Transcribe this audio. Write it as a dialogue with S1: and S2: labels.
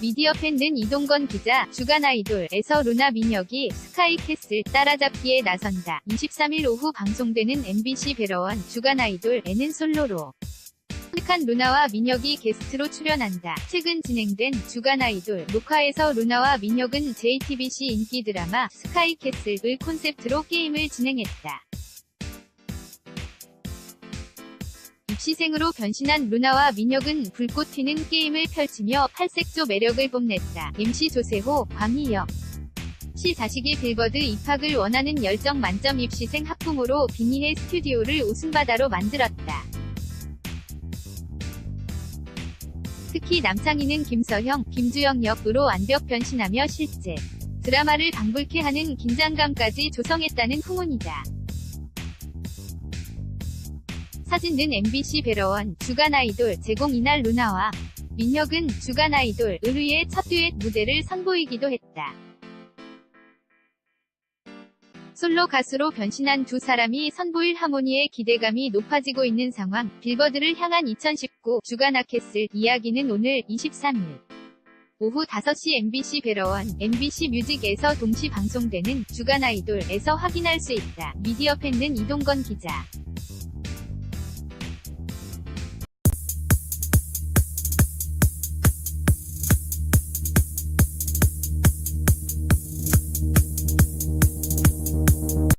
S1: 미디어 팬은 이동건 기자, 주간 아이돌에서 루나 민혁이 스카이캐슬 따라잡기에 나선다. 23일 오후 방송되는 MBC 배러원 주간 아이돌에는 솔로로 한 루나와 민혁이 게스트로 출연한다. 최근 진행된 주간 아이돌 녹화에서 루나와 민혁은 JTBC 인기 드라마 스카이캐슬을 콘셉트로 게임을 진행했다. 시생으로 변신한 루나와 민혁은 불꽃 튀는 게임을 펼치며 팔색조 매력을 뽐냈다. MC 조세호, 광희혁 시 자식이 빌버드 입학을 원하는 열정 만점 입시생 학부모로 빙의해 스튜디오를 웃음바다로 만들었다. 특히 남창희는 김서형, 김주영 역으로 완벽 변신하며 실제 드라마를 방불케 하는 긴장감까지 조성했다는 후문이다. 사진은 MBC 배러원 주간 아이돌 제공 이날 루나와 민혁은 주간 아이돌 의류의 첫 듀엣 무대를 선보이기도 했다. 솔로 가수로 변신한 두 사람이 선보일 하모니에 기대감이 높아지고 있는 상황, 빌버드를 향한 2019 주간 아캐슬 이야기는 오늘 23일 오후 5시 MBC 배러원, MBC 뮤직에서 동시 방송되는 주간 아이돌에서 확인할 수 있다. 미디어 팬은 이동건 기자.